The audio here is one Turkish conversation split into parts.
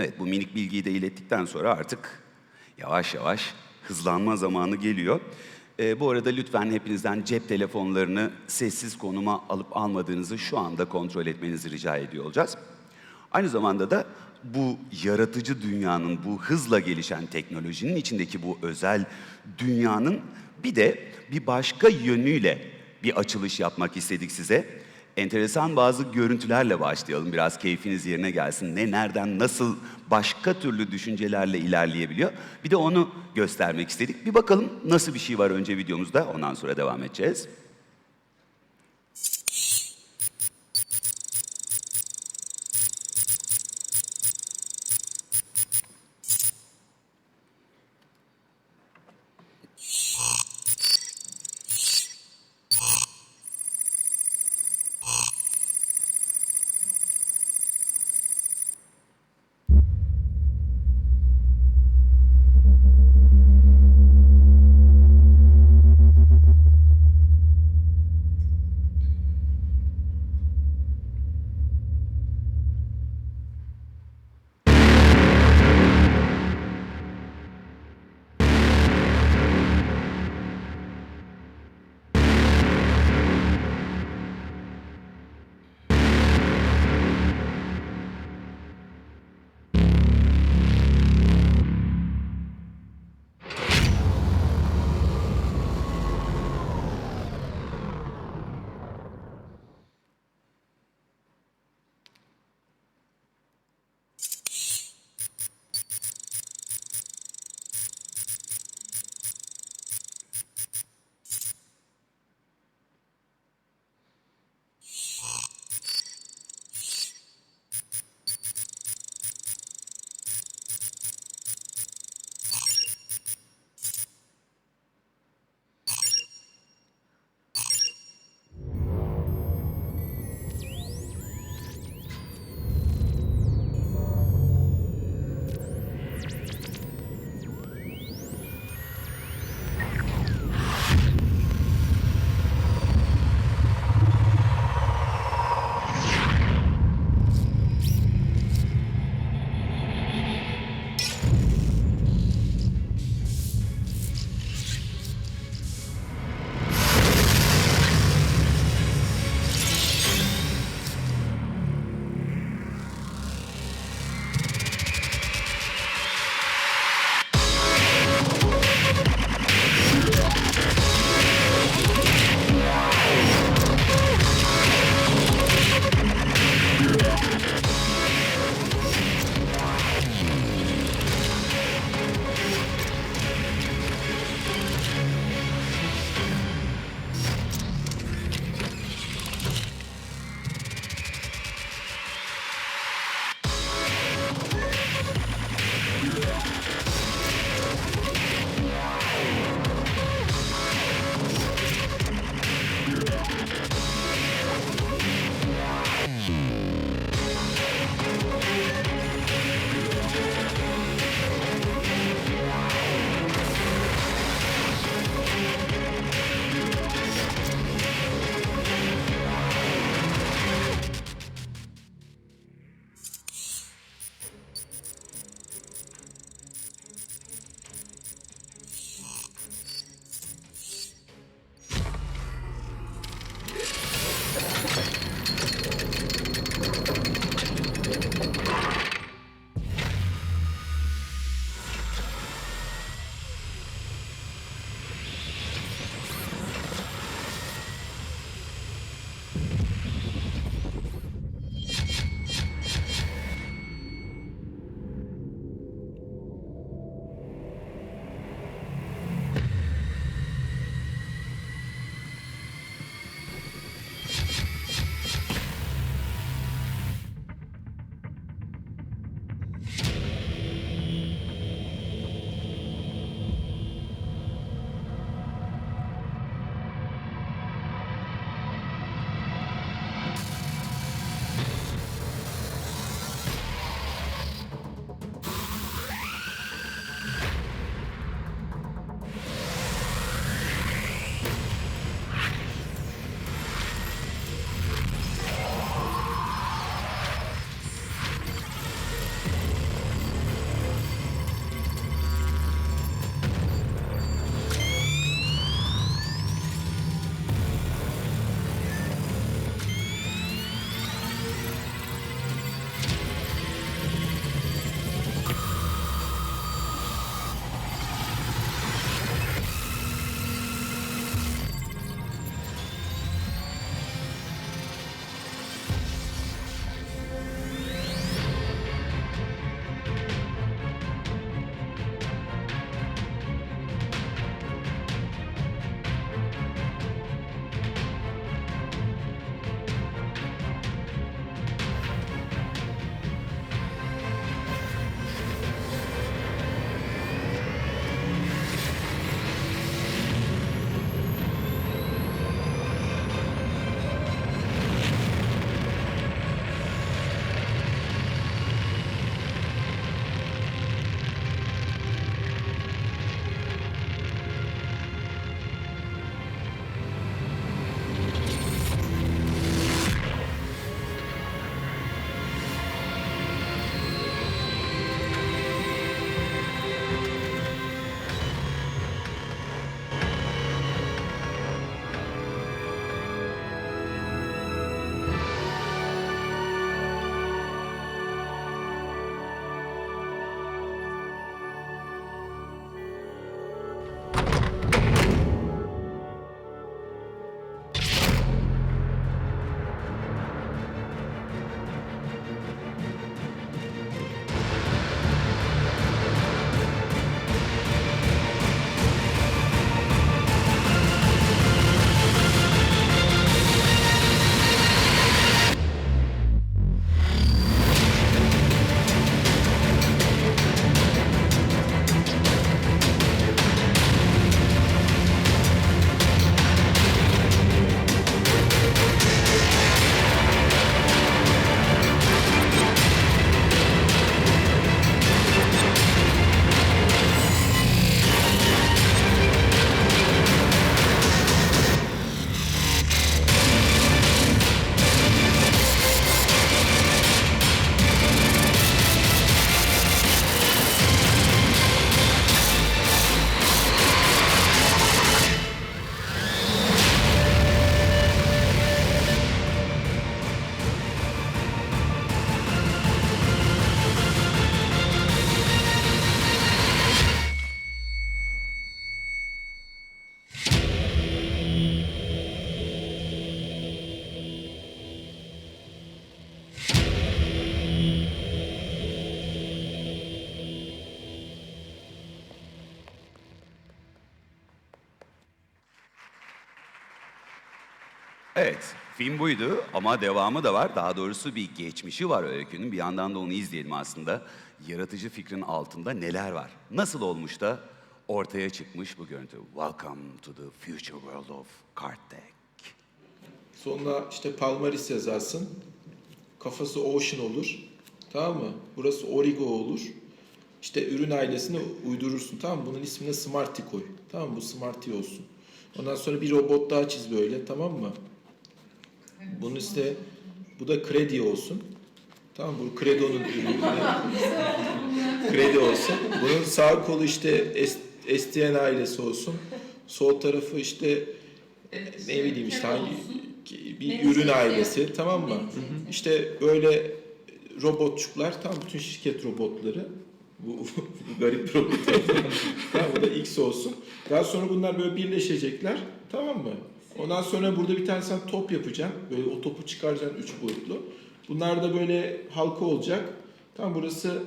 Evet bu minik bilgiyi de ilettikten sonra artık yavaş yavaş hızlanma zamanı geliyor. Ee, bu arada lütfen hepinizden cep telefonlarını sessiz konuma alıp almadığınızı şu anda kontrol etmenizi rica ediyor olacağız. Aynı zamanda da bu yaratıcı dünyanın, bu hızla gelişen teknolojinin içindeki bu özel dünyanın bir de bir başka yönüyle bir açılış yapmak istedik size. Enteresan bazı görüntülerle başlayalım. Biraz keyfiniz yerine gelsin. Ne, nereden, nasıl başka türlü düşüncelerle ilerleyebiliyor. Bir de onu göstermek istedik. Bir bakalım nasıl bir şey var önce videomuzda. Ondan sonra devam edeceğiz. Evet, film buydu ama devamı da var. Daha doğrusu bir geçmişi var öykünün. Bir yandan da onu izleyelim aslında. Yaratıcı fikrin altında neler var? Nasıl olmuş da ortaya çıkmış bu görüntü? Welcome to the future world of Kartek. Sonra işte Palmaris yazarsın. Kafası Ocean olur. Tamam mı? Burası Origo olur. İşte ürün ailesini uydurursun. Tamam mı? Bunun ismine Smarty koy. Tamam mı? Bu Smarty olsun. Ondan sonra bir robot daha çiz böyle. Tamam mı? Bunun işte bu da kredi olsun. Tamam? Bu Credo'nun ürünü. kredi olsun. Bunun sağ kolu işte STN ailesi olsun. Sol tarafı işte ne bileyim işte hangi bir ürün ailesi tamam mı? İşte böyle robotçuklar tam bütün şirket robotları bu, bu garip robot. tamam bu da X olsun. Daha sonra bunlar böyle birleşecekler tamam mı? Ondan sonra burada bir tane sen top yapacaksın. Böyle o topu çıkaracaksın üç boyutlu. Bunlar da böyle halka olacak. Tam burası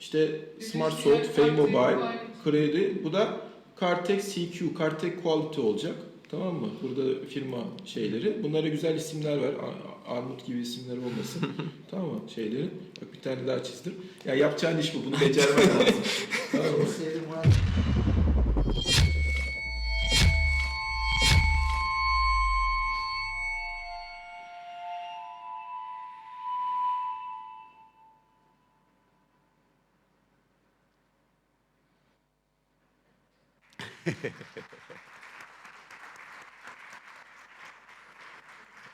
işte Smart Salt, Fame Mobile, Kredi. Bu da Cartex CQ, Cartex Quality olacak. Tamam mı? Burada firma şeyleri. Bunlara güzel isimler ver. A- Armut gibi isimler olmasın. tamam mı? Şeylerin. Bak bir tane daha çizdim. Ya yapacağın iş bu. Bunu becermen lazım. tamam mı?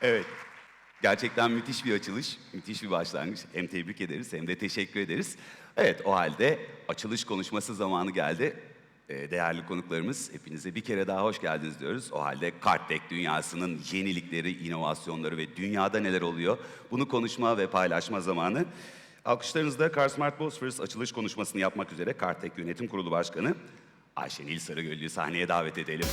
Evet. Gerçekten müthiş bir açılış, müthiş bir başlangıç. Hem tebrik ederiz hem de teşekkür ederiz. Evet o halde açılış konuşması zamanı geldi. Ee, değerli konuklarımız hepinize bir kere daha hoş geldiniz diyoruz. O halde Kartek dünyasının yenilikleri, inovasyonları ve dünyada neler oluyor bunu konuşma ve paylaşma zamanı. Alkışlarınızla Car Smart Bosphorus açılış konuşmasını yapmak üzere Kartek Yönetim Kurulu Başkanı Ayşenil Sarıgöllü'yü sahneye davet edelim.